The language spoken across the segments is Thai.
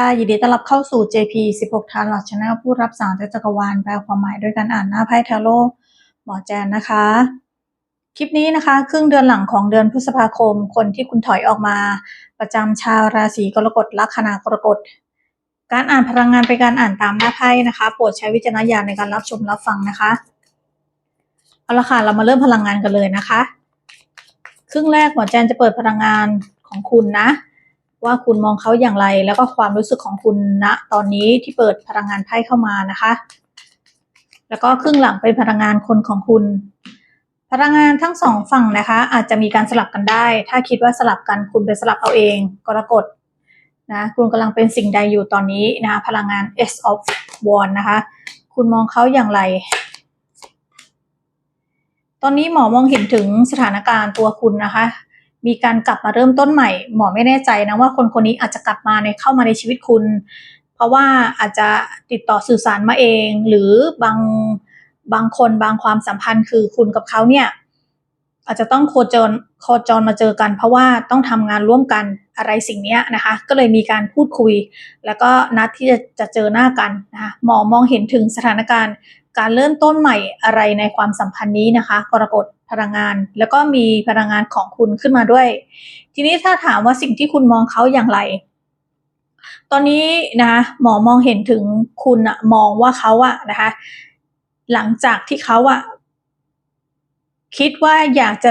ค่ะยินดีต้อนรับเข้าสู่ JP 16 ทานหลักชนะผู้รับสารจากจักรวาลแปลความหมายด้วยการอ่านหน้าไพ่ทาโร่หมอแจนนะคะ คลิปนี้นะคะ ครึ่งเดือนหลังของเดือนพฤษภาคม คนที่คุณถอยออกมา ประจำชาวราศีกรกฎลัคนากรกฎ การอ่านพลังงานเป็นการอ่านตามหน้าไพ่นะคะ โปรดใช้วิจารณญาณในการรับชมรับฟังนะคะเอาละค่ะเรามาเริ่มพลังงานกันเลยนะคะ ครึ่งแรกหมอแจนจะเปิดพลังงานของคุณนะ ว่าคุณมองเขาอย่างไร แล้วก็ความรู้สึกของคุณณตอนนี้ที่เปิดพลังงานไพ่เข้ามานะคะ แล้วก็ครึ่งหลังเป็นพลังงานคนของคุณ พลังงานทั้งสองฝั่งนะคะ อาจจะมีการสลับกันได้ ถ้าคิดว่าสลับกันคุณไปสลับเอาเองกรกฎนะคุณกำลังเป็นสิ่งใดอยู่ตอนนี้นะคะพลังงาน S of Wands นะคะ คุณมองเขาอย่างไร ตอนนี้หมอมองเห็นถึงสถานการณ์ตัวคุณนะคะ มีการกลับมาเริ่มต้นใหม่ หมอไม่แน่ใจนะว่าคนคนนี้อาจจะกลับมาในเข้ามาในชีวิตคุณ เพราะว่าอาจจะติดต่อสื่อสารมาเอง หรือบางบางคนบางความสัมพันธ์คือคุณกับเขาเนี่ยอาจจะต้องโคจรโคจรมาเจอกัน เพราะว่าต้องทำงานร่วมกันอะไรสิ่งนี้นะคะ ก็เลยมีการพูดคุย แล้วก็นัดที่จะจะเจอหน้ากันนะคะหมอมองเห็นถึงสถานการณ์ การเริ่มต้นใหม่อะไรในความสัมพันธ์นี้นะคะ กรกฎพลังงาน แล้วก็มีพลังงานของคุณขึ้นมาด้วย ทีนี้ถ้าถามว่าสิ่งที่คุณมองเขาอย่างไร ตอนนี้นะคะหมอมองเห็นถึงคุณอะมองว่าเขาอะนะคะ หลังจากที่เขาอะคิดว่าอยากจะ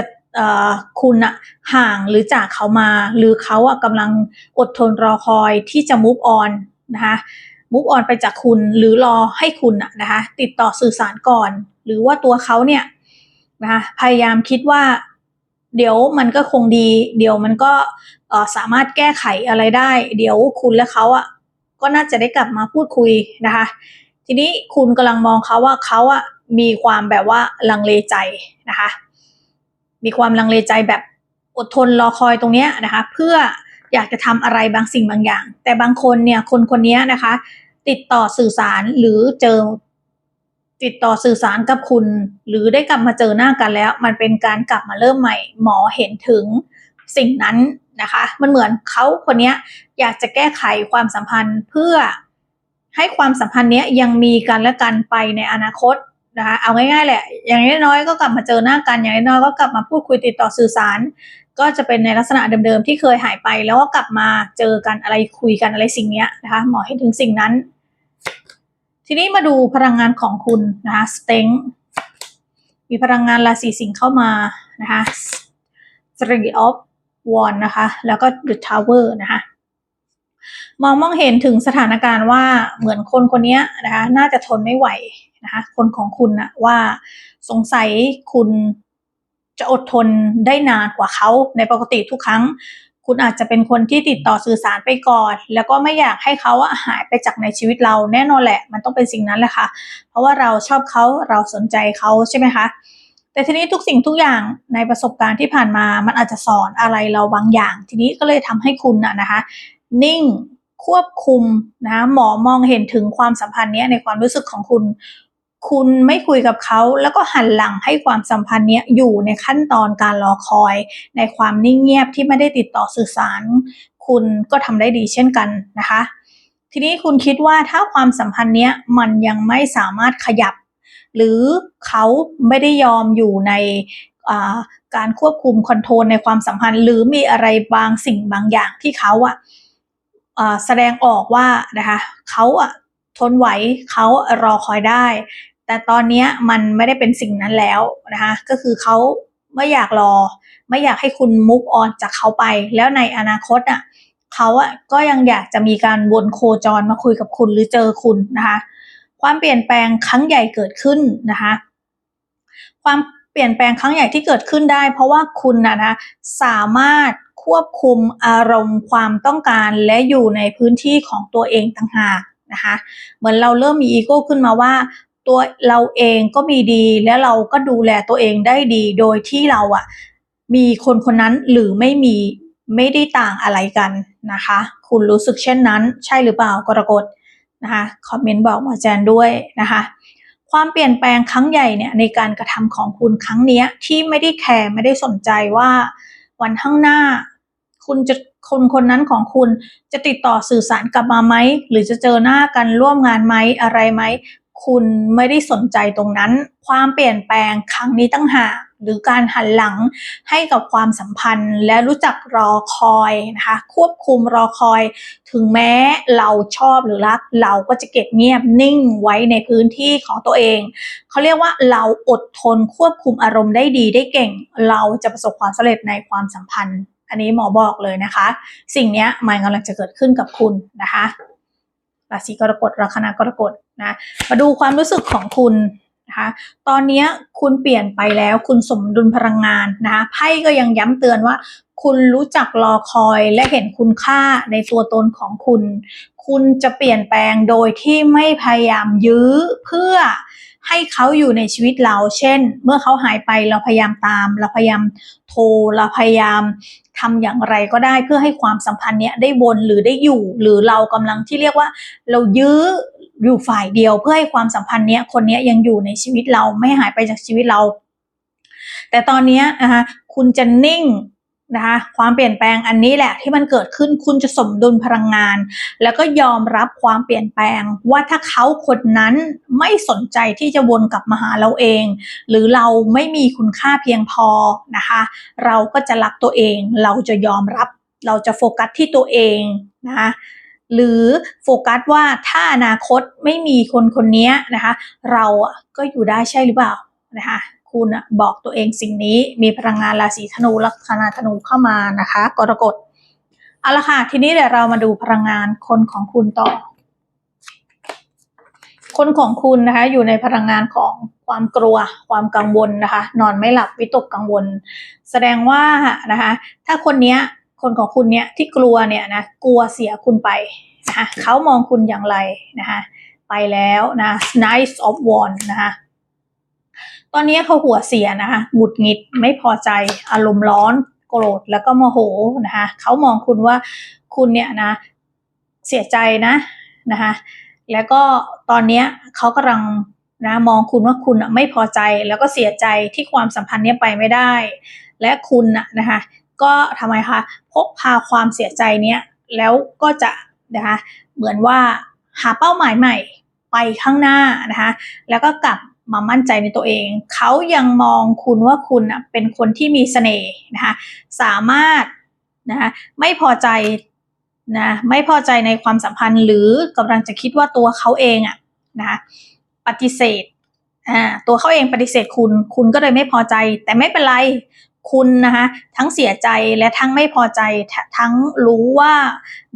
คุณอะห่างหรือจากเขามา หรือเขาอะกำลังอดทนรอคอยที่จะ move on นะคะ มุกออนไปจากคุณหรือรอให้คุณนะคะติดต่อสื่อสารก่อน หรือว่าตัวเขาเนี่ยนะคะพยายามคิดว่า เดี๋ยวมันก็คงดี เดี๋ยวมันก็สามารถแก้ไขอะไรได้ เดี๋ยวคุณและเขาอะก็น่าจะได้กลับมาพูดคุยนะคะ ทีนี้คุณกำลังมองเขาว่าเขาอะมีความแบบว่าลังเลใจนะคะ มีความลังเลใจแบบอดทนรอคอยตรงเนี้ยนะคะ เพื่อ อยากจะทำอะไรบางสิ่งบางอย่าง แต่บางคนเนี่ยคนคนนี้นะคะ ติดต่อสื่อสารหรือเจอ ติดต่อสื่อสารกับคุณ หรือได้กลับมาเจอหน้ากันแล้ว มันเป็นการกลับมาเริ่มใหม่ หมอเห็นถึงสิ่งนั้นนะคะ มันเหมือนเขาคนนี้อยากจะแก้ไขความสัมพันธ์เพื่อให้ความสัมพันธ์นี้ยังมีกันและกันไปในอนาคตนะคะเอาง่ายๆแหละ อย่างน้อยๆก็กลับมาเจอหน้ากันอย่างน้อยๆก็กลับมาพูดคุยติดต่อสื่อสาร ก็จะเป็นในลักษณะเดิมๆที่เคยหายไป แล้วก็กลับมาเจอกันอะไรคุยกันอะไรสิ่งนี้นะคะหมอเห็นถึงสิ่งนั้น ทีนี้มาดูพลังงานของคุณนะคะสเต็งมีพลังงานราศีสิงห์เข้ามานะคะ Three of Wands นะคะ แล้วก็ The Tower นะคะมองมองเห็นถึงสถานการณ์ว่าเหมือนคนคนนี้นะคะ น่าจะทนไม่ไหวนะคะ คนของคุณนะว่าสงสัยคุณ จะอดทนได้นานกว่าเขาในปกติทุกครั้ง คุณอาจจะเป็นคนที่ติดต่อสื่อสารไปก่อน แล้วก็ไม่อยากให้เขาหายไปจากในชีวิตเราแน่นอนแหละ มันต้องเป็นสิ่งนั้นแหละค่ะ เพราะว่าเราชอบเขาเราสนใจเขาใช่ไหมคะแต่ทีนี้ทุกสิ่งทุกอย่างในประสบการณ์ที่ผ่านมามันอาจจะสอนอะไรเราบางอย่าง ทีนี้ก็เลยทำให้คุณนะนะคะ นิ่งควบคุมนะหมอมองเห็นถึงความสัมพันธ์นี้ในความรู้สึกของคุณ คุณไม่คุยกับเขาแล้วก็หันหลังให้ความสัมพันธ์นี้อยู่ในขั้นตอนการรอคอย ในความนิ่งเงียบที่ไม่ได้ติดต่อสื่อสาร คุณก็ทำได้ดีเช่นกันนะคะ ทีนี้คุณคิดว่าถ้าความสัมพันธ์นี้มันยังไม่สามารถขยับ หรือเขาไม่ได้ยอมอยู่ในการควบคุมคอนโทรลในความสัมพันธ์ หรือมีอะไรบางสิ่งบางอย่างที่เขาอะแสดงออกว่านะคะเขาอะทนไหวเขารอคอยได้ แต่ตอนนี้มันไม่ได้เป็นสิ่งนั้นแล้วนะคะก็คือเขาไม่อยากรอ ไม่อยากให้คุณมุกออนจากเขาไป แล้วในอนาคตอะเขาอะก็ยังอยากจะมีการวนโคจรมาคุยกับคุณหรือเจอคุณนะคะความเปลี่ยนแปลงครั้งใหญ่เกิดขึ้นนะคะความเปลี่ยนแปลงครั้งใหญ่ที่เกิดขึ้นได้ เพราะว่าคุณนะนะสามารถควบคุมอารมณ์ความต้องการและอยู่ในพื้นที่ของตัวเองต่างหากนะคะเหมือนเราเริ่มมีอีโก้ขึ้นมาว่า ตัวเราเองก็มีดี และเราก็ดูแลตัวเองได้ดี โดยที่เราอะมีคนคนนั้นหรือไม่มีไม่ได้ต่างอะไรกันนะคะ คุณรู้สึกเช่นนั้น ใช่หรือเปล่ากรกฎนะคะคอมเมนต์บอกหมอแจนด้วยนะคะความเปลี่ยนแปลงครั้งใหญ่เนี่ยในการกระทำของคุณครั้งนี้ที่ไม่ได้แคร์ไม่ได้สนใจว่า วันข้างหน้า คุณจะคนคนนั้นของคุณจะติดต่อสื่อสารกลับมาไหมหรือจะเจอหน้ากันร่วมงานไหมอะไรไหม คุณไม่ได้สนใจตรงนั้น ความเปลี่ยนแปลงครั้งนี้ตั้งหากหรือการหันหลังให้กับความสัมพันธ์ และรู้จักรอคอยนะคะควบคุมรอคอย ถึงแม้เราชอบหรือรัก เราก็จะเก็บเงียบนิ่งไว้ในพื้นที่ของตัวเอง เขาเรียกว่าเราอดทนควบคุมอารมณ์ได้ดีได้เก่ง เราจะประสบความสำเร็จในความสัมพันธ์ อันนี้หมอบอกเลยนะคะ สิ่งนี้มันกำลังจะเกิดขึ้นกับคุณนะคะ ราศีกรกฎลัคนากรกฎนะมาดูความรู้สึกของคุณนะคะตอนนี้คุณเปลี่ยนไปแล้วคุณสมดุลพลังงานนะคะไพ่ก็ยังย้ำเตือนว่า คุณรู้จักรอคอยและเห็นคุณค่าในตัวตนของคุณ คุณจะเปลี่ยนแปลงโดยที่ไม่พยายามยื้อเพื่อ ให้เขาอยู่ในชีวิตเรา เช่น เมื่อเขาหายไปเราพยายามตาม เราพยายามโทร เราพยายามทำอย่างไรก็ได้เพื่อให้ความสัมพันธ์เนี้ยได้วนหรือได้อยู่ หรือเรากำลังที่เรียกว่า เรายื้ออยู่ฝ่ายเดียวเพื่อให้ความสัมพันธ์เนี้ยคนเนี้ยยังอยู่ในชีวิตเราไม่หายไปจากชีวิตเรา แต่ตอนเนี้ยนะคะคุณจะนิ่ง นะคะความเปลี่ยนแปลงอันนี้แหละที่มันเกิดขึ้นคุณจะสมดุลพลังงาน แล้วก็ยอมรับความเปลี่ยนแปลง ว่าถ้าเขาคนนั้นไม่สนใจที่จะวนกลับมาหาเราเอง หรือเราไม่มีคุณค่าเพียงพอนะคะ เราก็จะรักตัวเอง เราจะยอมรับ เราจะโฟกัสที่ตัวเองนะคะหรือโฟกัสว่าถ้าอนาคตไม่มีคนคนนี้นะคะ เราก็อยู่ได้ใช่หรือเปล่านะคะ คุณอะบอกตัวเองสิ่งนี้มีพลังงานราศีธนูลัคนาธนูเข้ามานะคะกรกฎเอาละค่ะทีนี้เดี๋ยวเรามาดูพลังงานคนของคุณต่อ คนของคุณนะคะอยู่ในพลังงานของความกลัวความกังวลนะคะ นอนไม่หลับวิตกกังวล แสดงว่านะคะถ้าคนเนี้ยคนของคุณเนี้ยที่กลัวเนี่ยนะกลัวเสียคุณไปนะคะเขามองคุณอย่างไรนะคะไปแล้วนะ Knight of Wands นะคะ ตอนนี้เขาหัวเสียนะคะหงุดหงิดไม่พอใจอารมณ์ร้อนโกรธแล้วก็โมโหนะคะเขามองคุณว่าคุณเนี่ยนะเสียใจนะนะคะแล้วก็ตอนนี้เขากำลังนะมองคุณว่าคุณไม่พอใจแล้วก็เสียใจที่ความสัมพันธ์นี้ไปไม่ได้ และคุณอะนะคะก็ทำไมคะพกพาความเสียใจเนี้ยแล้วก็จะนะคะเหมือนว่าหาเป้าหมายใหม่ไปข้างหน้านะคะแล้วก็กลับ มามั่นใจในตัวเอง เขายังมองคุณว่าคุณอะเป็นคนที่มีเสน่ห์นะคะสามารถนะคะไม่พอใจนะไม่พอใจในความสัมพันธ์หรือกำลังจะคิดว่าตัวเขาเองอะนะคะปฏิเสธอ่าตัวเขาเองปฏิเสธคุณ คุณก็เลยไม่พอใจ แต่ไม่เป็นไรคุณนะคะทั้งเสียใจและทั้งไม่พอใจททั้งรู้ว่า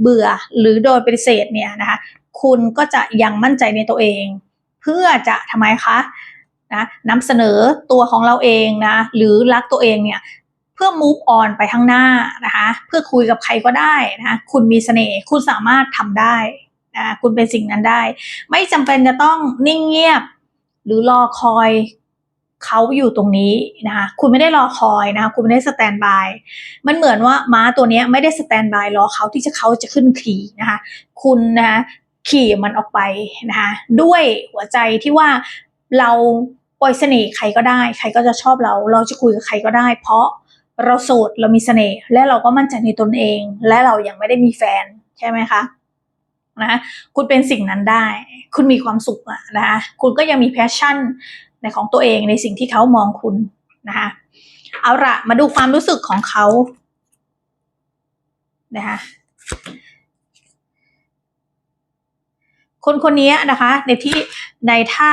เบื่อหรือโดยปฏิเสธเนี่ยนะคะคุณก็จะยังมั่นใจในตัวเอง เพื่อจะทำไมคะนะนำเสนอตัวของเราเองนะหรือรักตัวเองเนี่ยเพื่อ move on ไปข้างหน้านะคะเพื่อคุยกับใครก็ได้นะคุณมีเสน่ห์คุณสามารถทำได้นะคุณเป็นสิ่งนั้นได้ ไม่จำเป็นจะต้องนิ่งเงียบ หรือรอคอยเขาอยู่ตรงนี้นะคะคุณไม่ได้รอคอยนะคะคุณไม่ได้สแตนบายมันเหมือนว่าม้าตัวนี้ไม่ได้สแตนบายรอเขาที่จะเขาจะขึ้นขี่นะคะคุณนะคะ ขี่มันออกไปนะคะด้วยหัวใจที่ว่าเราปล่อยเสน่ห์ใครก็ได้ ใครก็จะชอบเรา เราจะคุยกับใครก็ได้ เพราะเราโสดเรามีเสน่ห์และเราก็มั่นใจในตนเอง และเรายังไม่ได้มีแฟนใช่ไหมคะนะคุณเป็นสิ่งนั้นได้ คุณมีความสุขอะนะคะคุณก็ยังมีแพชชั่นในของตัวเองในสิ่งที่เขามองคุณนะคะเอาละมาดูความรู้สึกของเขานะคะ คนคนนี้นะคะในที่ในท่า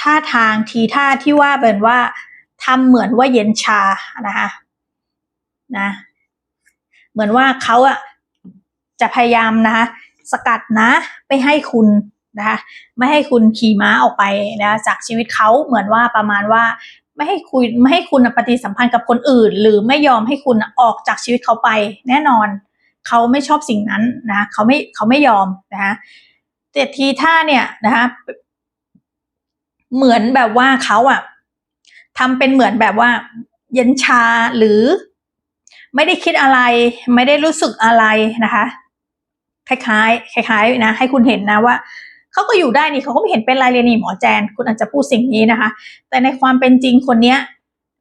ท่าทางทีท่าที่ว่าเป็นว่าทำเหมือนว่าเย็นชานะคะนะเหมือนว่าเขาอะจะพยายามนะคะสกัดนะไม่ให้คุณนะคะไม่ให้คุณขี่ม้าออกไปนะจากชีวิตเขาเหมือนว่าประมาณว่าไม่ให้คุยไม่ให้คุณปฏิสัมพันธ์กับคนอื่น หรือไม่ยอมให้คุณออกจากชีวิตเขาไปแน่นอน เขาไม่ชอบสิ่งนั้นนะเขาไม่เขาไม่ยอมนะคะเจ็ดทีท่าเนี่ยนะคะเหมือนแบบว่าเขาอะทำเป็นเหมือนแบบว่า เย็นชาหรือ ไม่ได้คิดอะไร ไม่ได้รู้สึกอะไรนะคะคล้ายๆคล้ายๆนะให้คุณเห็นนะว่าเขาก็อยู่ได้นี่เขาก็ไม่เห็นเป็นไรเลยนี่หมอแจน คุณอาจจะพูดสิ่งนี้นะคะ แต่ในความเป็นจริงคนเนี้ย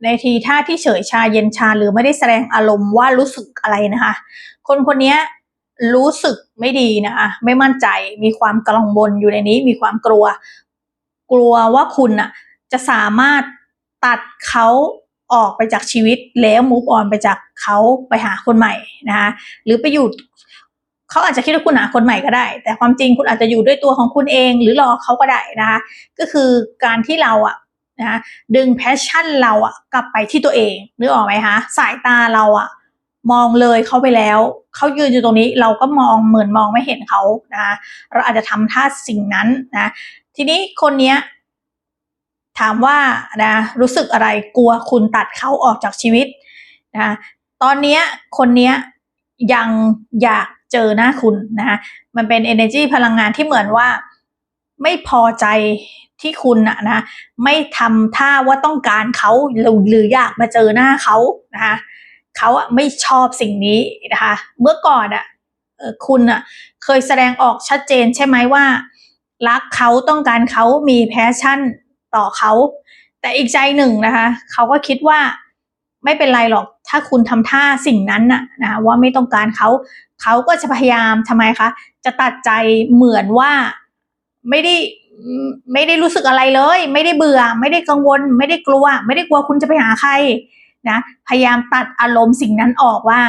ในทีท่าที่เฉยชาเย็นชาหรือไม่ได้แสดงอารมณ์ว่ารู้สึกอะไรนะคะ คนคนนี้รู้สึกไม่ดีนะคะไม่มั่นใจมีความกังวลอยู่ในนี้มีความกลัว กลัวว่าคุณน่ะจะสามารถตัดเขาออกไปจากชีวิตแล้วมูฟออนไปจากเขาไปหาคนใหม่นะคะหรือไปอยู่เขาอาจจะคิดว่าคุณหาคนใหม่ก็ได้ แต่ความจริงคุณอาจจะอยู่ด้วยตัวของคุณเองหรือรอเขาก็ได้นะคะก็คือการที่เราอะนะคะดึงแพชชั่นเราอะกลับไปที่ตัวเองนึกออกไหมคะสายตาเราอะ มองเลยเขาไปแล้วเขายืนอยู่ตรงนี้เราก็มองเหมือนมองไม่เห็นเขานะคะเราอาจจะทำท่าสิ่งนั้นนะ ทีนี้คนเนี้ยถามว่านะรู้สึกอะไรกลัวคุณตัดเขาออกจากชีวิตนะตอนเนี้ยคนเนี้ยยังอยากเจอหน้าคุณนะคะมันเป็น energy พลังงานที่เหมือนว่าไม่พอใจที่คุณนะนะไม่ทำท่าว่าต้องการเขาหรือหรืออยากมาเจอหน้าเขานะคะ เขาอะไม่ชอบสิ่งนี้นะคะ เมื่อก่อนอะคุณอะเคยแสดงออกชัดเจนใช่ไหมว่า รักเขาต้องการเขามีแพชชั่นต่อเขา แต่อีกใจหนึ่งนะคะ เขาก็คิดว่าไม่เป็นไรหรอกถ้าคุณทำท่าสิ่งนั้นน่ะนะว่าไม่ต้องการเขาเขาก็จะพยายามทำไมคะ จะตัดใจเหมือนว่าไม่ได้ไม่ได้รู้สึกอะไรเลย ไม่ได้เบื่อ ไม่ได้กังวล ไม่ได้กลัว ไม่ได้กลัวคุณจะไปหาใคร นะพยายามตัดอารมณ์สิ่งนั้นออกว่า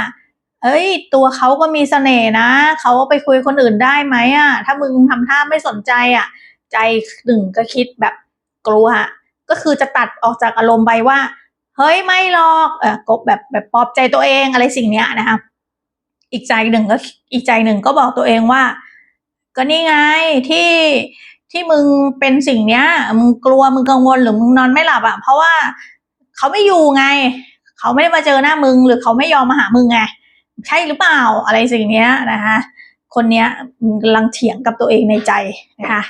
เอ้ย ตัวเขาก็มีเสน่ห์นะเขาไปคุยคนอื่นได้ไหมอะ ถ้ามึงทำท่าไม่สนใจอะ ใจหนึ่งก็คิดแบบกลัวก็คือจะตัดออกจากอารมณ์ไปว่า เฮ้ยไม่หรอกเออกบแบบแบบปลอบใจตัวเองอะไรสิ่งเนี้ยนะคะอีกใจหนึ่งก็อีกใจหนึ่งก็บอกตัวเองว่า ก็นี่ไงที่ที่มึงเป็นสิ่งเนี้ย มึงกลัวมึงกังวลหรือมึงนอนไม่หลับอะเพราะว่า เขาไม่อยู่ไง เขาไม่ได้มาเจอหน้ามึง หรือเขาไม่ยอมมาหามึงไงใช่หรือเปล่าอะไรสิ่งเนี้ยนะคะคนเนี้ยกำลังเถียงกับตัวเองในใจนะคะ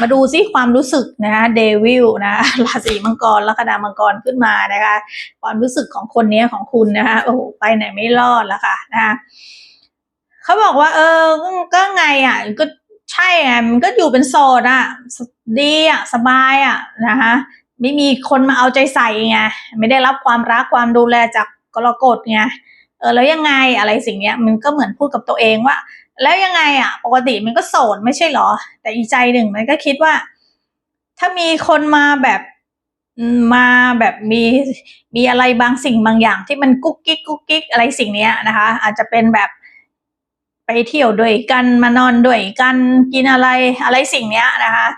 มาดูซิความรู้สึกนะคะเดวิลนะราศีมังกรลัคนามังกรขึ้นมานะคะความรู้สึกของคนนี้ของคุณนะคะโอ้โหไปไหนไม่รอดแล้วค่ะนะคะเขาบอกว่า เออก็ไงอะก็ใช่ไงมันก็อยู่เป็นโสดอะดีอะสบายอะนะคะ ไม่มีคนมาเอาใจใส่ไงไม่ได้รับความรักความดูแลจากกรกฎไงเออแล้วยังไงอะไรสิ่งเนี้ยมันก็เหมือนพูดกับตัวเองว่า แล้วยังไงอะ ปกติมันก็โสดไม่ใช่หรอ แต่อีกใจหนึ่งมันก็คิดว่า ถ้ามีคนมาแบบมาแบบมีมีอะไรบางสิ่งบางอย่างที่มันกุ๊กกิ๊กกุ๊กกิ๊กอะไรสิ่งเนี้ยนะคะ อาจจะเป็นแบบไปเที่ยวด้วยกันมานอนด้วยกันกินอะไรอะไรสิ่งเนี้ยนะคะ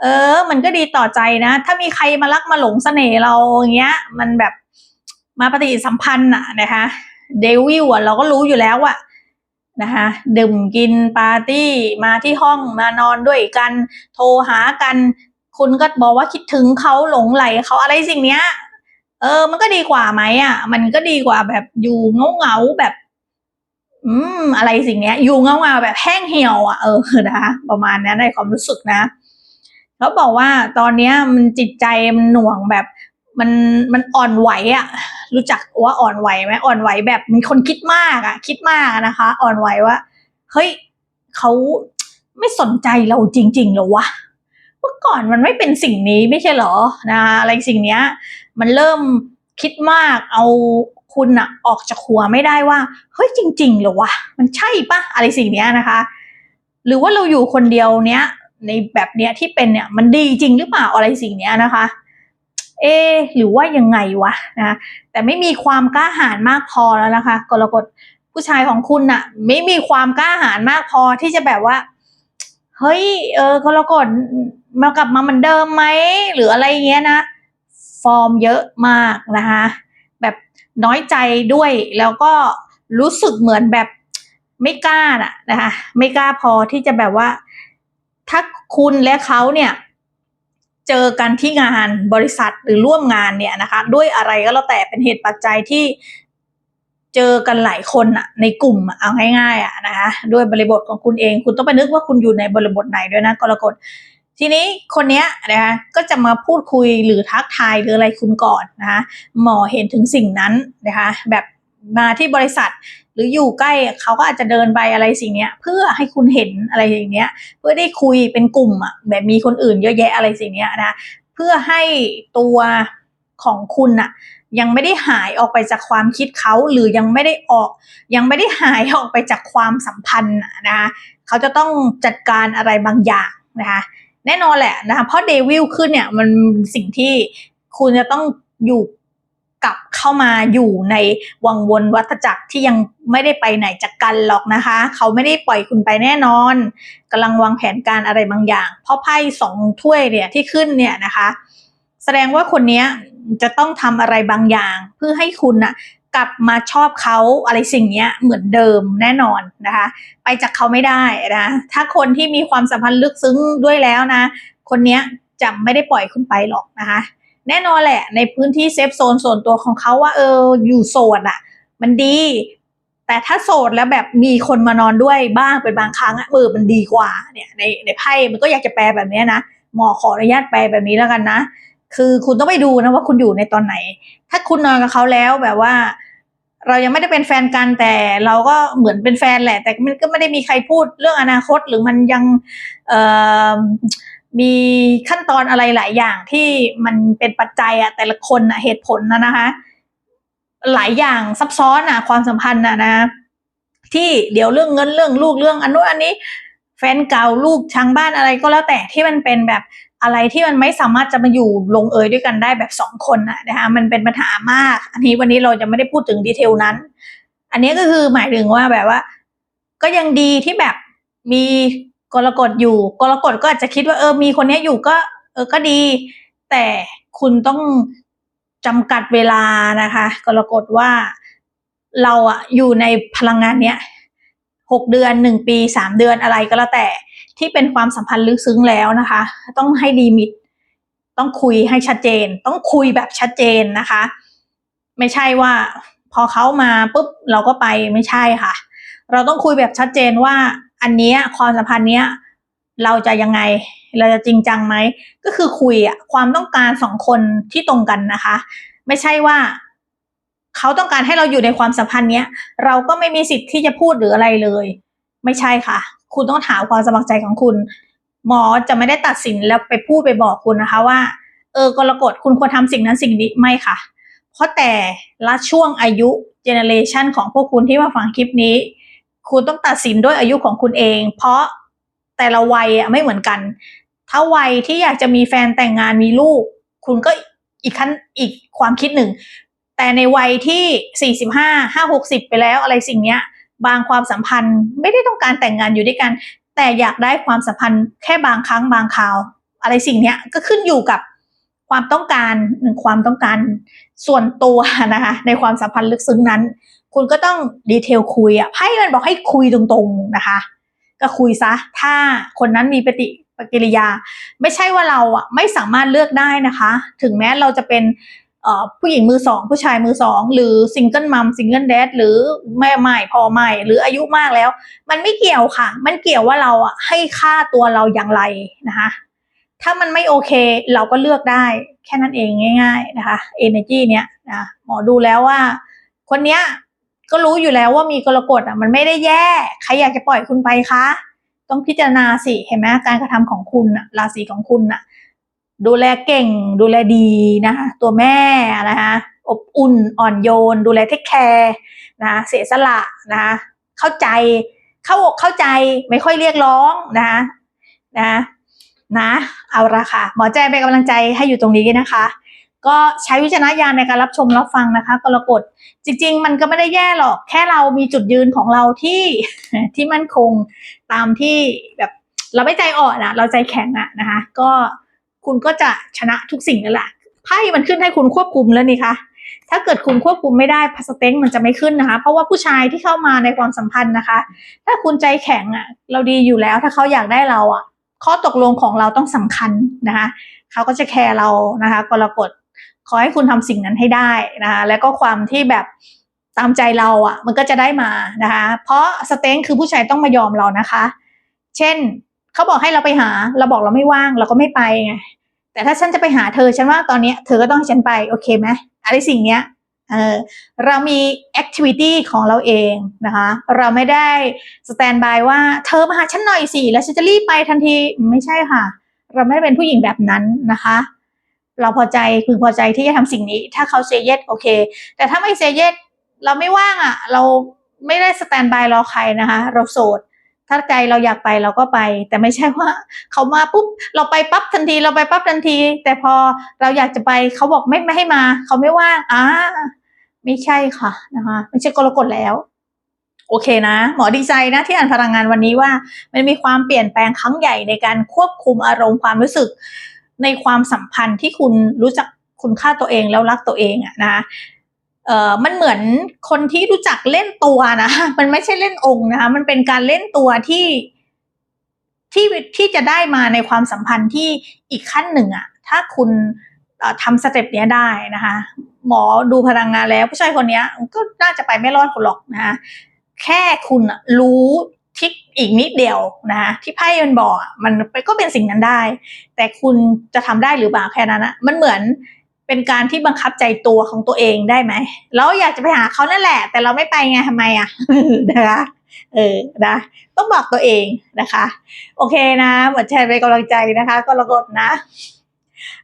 เออ มันก็ดีต่อใจนะ ถ้ามีใครมารักมาหลงเสน่ห์เราอย่างเงี้ย มันแบบมาปฏิสัมพันธ์อะนะคะเดวิลอะเราก็รู้อยู่แล้วอะนะคะดื่มกินปาร์ตี้มาที่ห้องมานอนด้วยกัน โทรหากัน คุณก็บอกว่าคิดถึงเขาหลงไหลเขาอะไรสิ่งเนี้ย เออ มันก็ดีกว่าไหมอะมันก็ดีกว่าแบบอยู่เงาเงาแบบ อืม อะไรสิ่งเนี้ย อยู่เงาเงาแบบแห้งเหี่ยวอะเออนะคะประมาณนี้ในความรู้สึกนะ เขาบอกว่าตอนเนี้ยมันจิตใจมันหน่วงแบบมันมันอ่อนไหวอะรู้จักว่าอ่อนไหวไหมอ่อนไหวแบบมีคนคิดมากอะคิดมากนะคะ อ่อนไหวว่าเฮ้ยเขาไม่สนใจเราจริงๆหรอวะเมื่อก่อนมันไม่เป็นสิ่งนี้ไม่ใช่เหรอนะอะไรสิ่งเนี้ย มันเริ่มคิดมากเอาคุณอะออกจากหัวไม่ได้ว่าเฮ้ยจริงๆหรอวะมันใช่ปะอะไรสิ่งเนี้ยนะคะ หรือว่าเราอยู่คนเดียวเนี้ย ในแบบเนี้ยที่เป็นเนี่ยมันดีจริงหรือเปล่าอะไรสิ่งเนี้ยนะคะเออหรือว่ายังไงวะนะแต่ไม่มีความกล้าหาญมากพอแล้วนะคะกรกฎผู้ชายของคุณน่ะ ไม่มีความกล้าหาญมากพอที่จะแบบว่าเฮ้ยเออกรกฎมากลับมาเหมือนเดิมไหมหรืออะไรเงี้ยนะฟอร์มเยอะมากนะคะแบบน้อยใจด้วยแล้วก็รู้สึกเหมือนแบบไม่กล้าน่ะนะคะไม่กล้าพอที่จะแบบว่า ถ้าคุณและเขาเนี่ยเจอกันที่งานบริษัทหรือร่วมงานเนี่ยนะคะ ด้วยอะไรก็แล้วแต่เป็นเหตุปัจจัยที่เจอกันหลายคนอะในกลุ่มเอาง่ายๆอะนะคะด้วยบริบทของคุณเอง คุณต้องไปนึกว่าคุณอยู่ในบริบทไหนด้วยนะกรกฎทีนี้คนเนี้ยนะคะก็จะมาพูดคุยหรือทักทายหรืออะไรคุณก่อนนะคะหมอเห็นถึงสิ่งนั้นนะคะแบบมาที่บริษัท หรืออยู่ใกล้เขาก็อาจจะเดินไปอะไรสิ่งเนี้ย เพื่อให้คุณเห็นอะไรอย่างเงี้ย เพื่อได้คุยเป็นกลุ่มอะแบบมีคนอื่นเยอะแยะอะไรสิ่งเนี้ยนะเพื่อให้ตัวของคุณน่ะยังไม่ได้หายออกไปจากความคิดเขาหรือยังไม่ได้ออก ยังไม่ได้หายออกไปจากความสัมพันธ์นะนะคะเขาจะต้องจัดการอะไรบางอย่างนะคะแน่นอนแหละนะคะเพราะเดวิลขึ้นเนี่ยมันสิ่งที่คุณจะต้องอยู่ กลับเข้ามาอยู่ในวังวนวัฏจักรที่ยังไม่ได้ไปไหนจากกันหรอกนะคะ เขาไม่ได้ปล่อยคุณไปแน่นอนกำลังวางแผนการอะไรบางอย่าง เพราะไพ่สองถ้วยเนี่ยที่ขึ้นเนี่ยนะคะ แสดงว่าคนนี้จะต้องทำอะไรบางอย่าง เพื่อให้คุณน่ะกลับมาชอบเขาอะไรสิ่งนี้เหมือนเดิมแน่นอนนะคะ ไปจากเขาไม่ได้นะถ้าคนที่มีความสัมพันธ์ลึกซึ้งด้วยแล้วนะ คนนี้จะไม่ได้ปล่อยคุณไปหรอกนะคะ แน่นอนแหละ ในพื้นที่เซฟโซนส่วนตัวของเขาว่าเอออยู่โสดอะ มันดี แต่ถ้าโสดแล้วแบบมีคนมานอนด้วยบ้างเป็นบางครั้งอะเออมันดีกว่าเนี่ยในในไพ่มันก็อยากจะแปลแบบนี้นะหมอขออนุญาตแปลแบบนี้แล้วกันนะ คือคุณต้องไปดูนะว่าคุณอยู่ในตอนไหน ถ้าคุณนอนกับเขาแล้วแบบว่า เรายังไม่ได้เป็นแฟนกันแต่เราก็เหมือนเป็นแฟนแหละ แต่มันก็ไม่ได้มีใครพูดเรื่องอนาคตหรือมันยังเอ่อ มีขั้นตอนอะไรหลายอย่างที่มันเป็นปัจจัยอะแต่ละคนอะเหตุผลนะนะคะ หลายอย่างซับซ้อนอะความสัมพันธ์อะนะ ที่เดี๋ยวเรื่องเงินเรื่องลูกเรื่องอันนู้นอันนี้ แฟนเก่าลูกทางบ้านอะไรก็แล้วแต่ที่มันเป็นแบบอะไรที่มันไม่สามารถจะมาอยู่ลงเอยด้วยกันได้แบบสองคนนะนะคะมันเป็นปัญหามาก อันนี้วันนี้เราจะไม่ได้พูดถึงดีเทลนั้น อันนี้ก็คือหมายถึงว่าแบบว่า ก็ยังดีที่แบบมี กรกฎอยู่ กรกฎก็อาจจะคิดว่าเออมีคนนี้อยู่ก็ เออก็ดี แต่คุณต้องจำกัดเวลานะคะ กรกฎว่าเราอะอยู่ในพลังงานเนี้ยหกเดือนหนึ่งปีสามเดือนอะไรก็แล้วแต่ที่เป็นความสัมพันธ์ลึกซึ้งแล้วนะคะ ต้องให้ลิมิตต้องคุยให้ชัดเจน ต้องคุยแบบชัดเจนนะคะ ไม่ใช่ว่า พอเขามาปุ๊บเราก็ไปไม่ใช่ค่ะ เราต้องคุยแบบชัดเจนว่า อันเนี้ยความสัมพันธ์เนี้ยเราจะยังไงเราจะจริงจังไหมก็คือคุยอะความต้องการสองคนที่ตรงกันนะคะ ไม่ใช่ว่าเขาต้องการให้เราอยู่ในความสัมพันธ์เนี้ยเราก็ไม่มีสิทธิ์ที่จะพูดหรืออะไรเลย ไม่ใช่ค่ะ คุณต้องถามความสมัครใจของคุณ หมอจะไม่ได้ตัดสินแล้วไปพูดไปบอกคุณนะคะว่า เออกรกฎคุณควรทำสิ่งนั้นสิ่งนี้ไม่ค่ะ เพราะแต่ละช่วงอายุเจเนเรชันของพวกคุณที่มาฟังคลิปนี้ คุณต้องตัดสินด้วยอายุของคุณเอง เพราะแต่ละวัยอะไม่เหมือนกัน ถ้าวัยที่อยากจะมีแฟนแต่งงานมีลูก คุณก็อีกขั้นอีกความคิดหนึ่ง แต่ในวัยที่ 45 5 60 ไปแล้วอะไรสิ่งเนี้ย บางความสัมพันธ์ไม่ได้ต้องการแต่งงานอยู่ด้วยกัน แต่อยากได้ความสัมพันธ์แค่บางครั้งบางคราว อะไรสิ่งเนี้ยก็ขึ้นอยู่กับความต้องการหนึ่งความต้องการส่วนตัวนะคะในความสัมพันธ์ลึกซึ้งนั้น คุณก็ต้องดีเทลคุยอะไพ่มันบอกให้คุยตรงๆนะคะ ก็คุยซะ ถ้าคนนั้นมีปฏิกิริยา ไม่ใช่ว่าเราอะไม่สามารถเลือกได้นะคะ ถึงแม้เราจะเป็นผู้หญิงมือสองผู้ชายมือสองหรือซิงเกิลมัมซิงเกิลแดดหรือแม่ใหม่พอใหม่ หรืออายุมากแล้ว มันไม่เกี่ยวค่ะ มันเกี่ยวว่าเราอะให้ค่าตัวเราอย่างไรนะคะถ้ามันไม่โอเคเราก็เลือกได้แค่นั้นเองง่าย ๆนะคะ energy เนี้ยนะหมอดูแล้วว่า คนเนี้ย ก็รู้อยู่แล้วว่ามีกรกฎอะมันไม่ได้แย่ ใครอยากจะปล่อยคุณไปคะ ต้องพิจารณาสิเห็นไหมการกระทำของคุณอะราศีของคุณอะดูแลเก่ง ดูแลดีนะคะตัวแม่นะคะอบอุ่นอ่อนโยน ดูแลเทคแคร์นะเสียสละนะคะเข้าใจเข้าอกเข้าใจไม่ค่อยเรียกร้องนะคะนะนะเอาละค่ะ หมอแจ้งเป็นกำลังใจให้อยู่ตรงนี้นะคะ ก็ใช้วิจารณญาณในการรับชมรับฟังนะคะกรกฎจริง ๆ มันก็ไม่ได้แย่หรอก แค่เรามีจุดยืนของเราที่ที่มั่นคงตามที่แบบเราไม่ใจอ่อนอะเราใจแข็งอะนะคะ ก็คุณก็จะชนะทุกสิ่งนั่นแหละไพ่มันขึ้นให้คุณควบคุมแล้วนี่คะถ้าเกิดคุณควบคุมไม่ได้พัสเต็งมันจะไม่ขึ้นนะคะ เพราะว่าผู้ชายที่เข้ามาในความสัมพันธ์นะคะ ถ้าคุณใจแข็งอะเราดีอยู่แล้วถ้าเขาอยากได้เราอะข้อตกลงของเราต้องสำคัญนะคะ เขาก็จะแคร์เรานะคะกรกฎ ขอให้คุณทำสิ่งนั้นให้ได้นะคะแล้วก็ความที่แบบตามใจเราอะ่ะ มันก็จะได้มานะคะ เพราะสเต็งคือผู้ชายต้องมายอมเรานะคะ เช่นเขาบอกให้เราไปหา เราบอกเราไม่ว่างเราก็ไม่ไปไงแต่ถ้าฉันจะไปหาเธอฉันว่าตอนนี้เธอก็ต้องให้ฉันไปโอเคไหมอะไรสิ่งเนี้ยเออเรามีแอคทิวิตี้ของเราเองนะคะ เราไม่ได้สแตนบายว่าเธอมาหาฉันหน่อยสิแล้วฉันจะรีบไปทันทีไม่ใช่ค่ะ เราไม่ได้เป็นผู้หญิงแบบนั้นนะคะ เราพอใจพึงพอใจที่จะทำสิ่งนี้ ถ้าเขาเซเยสโอเค แต่ถ้าไม่เซเยสเราไม่ว่างอะ เราไม่ได้สแตนบายรอใครนะคะ เราโสด ถ้าใจเราอยากไปเราก็ไป แต่ไม่ใช่ว่าเขามาปุ๊บเราไปปั๊บทันทีเราไปปั๊บทันที แต่พอเราอยากจะไปเขาบอกไม่ไม่ให้มา เขาไม่ว่างอ่าไม่ใช่ค่ะนะคะไม่ใช่กรกฎแล้ว โอเคนะ หมอดีใจนะที่อ่านพลังงานวันนี้ว่า มันมีความเปลี่ยนแปลงครั้งใหญ่ในการควบคุมอารมณ์ความรู้สึก ในความสัมพันธ์ที่คุณรู้จักคุณค่าตัวเองแล้วรักตัวเองอะนะเอ่อมันเหมือนคนที่รู้จักเล่นตัวนะมันไม่ใช่เล่นองค์นะคะมันเป็นการเล่นตัวที่ที่ที่จะได้มาในความสัมพันธ์ที่อีกขั้นหนึ่งอะถ้าคุณทำสเต็ปเนี้ยได้นะคะ หมอดูพลังงานแล้วผู้ชายคนนี้ก็น่าจะไปไม่รอดคนหรอกนะคะแค่คุณรู้ ทิศอีกนิดเดียวนะคะที่ไพ่มันบอกมันก็เป็นสิ่งนั้นได้ แต่คุณจะทำได้หรือเปล่าแค่นั้นอะมันเหมือนเป็นการที่บังคับใจตัวของตัวเองได้ไหมเราอยากจะไปหาเขานั่นแหละ แต่เราไม่ไปไงทำไมอะนะคะเออนะต้องบอกตัวเองนะคะ โอเคนะหมดแชร์เป็นกำลังใจนะคะก็ระกดนะ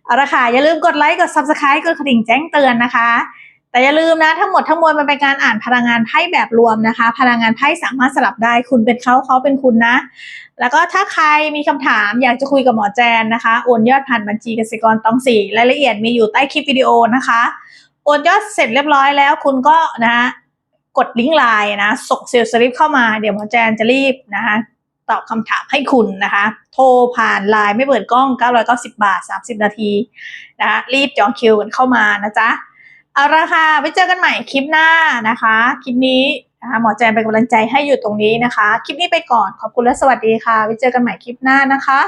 เอาละค่ะอย่าลืมกดไลค์กด subscribe กดกระดิ่งแจ้งเตือนนะคะ แต่อย่าลืมนะทั้งหมดทั้งมวลมันเป็นการอ่านพลังงานไพ่แบบรวมนะคะ พลังงานไพ่สามารถสลับได้คุณเป็นเขาเขาเป็นคุณนะ แล้วก็ถ้าใครมีคำถามอยากจะคุยกับหมอแจนนะคะโอนยอดผ่านบัญชีเกสิกรตองสี่รายละเอียดมีอยู่ใต้คลิปวิดีโอนะคะโอนยอดเสร็จเรียบร้อยแล้วคุณก็นะกดลิงก์ไลน์นะส่งเซลล์สลิปเข้ามาเดี๋ยวหมอแจนจะรีบนะคะตอบคำถามให้คุณนะคะ โทรผ่านไลน์ไม่เปิดกล้อง 990 บาท 30 นาทีนะคะรีบจองคิวกันเข้ามานะจ๊ะ เอาละค่ะไว้เจอกันใหม่คลิปหน้านะคะ คลิปนี้นะคะหมอแจนเป็นกำลังใจให้อยู่ตรงนี้นะคะ คลิปนี้ไปก่อนขอบคุณและสวัสดีค่ะไว้เจอกันใหม่คลิปหน้านะคะ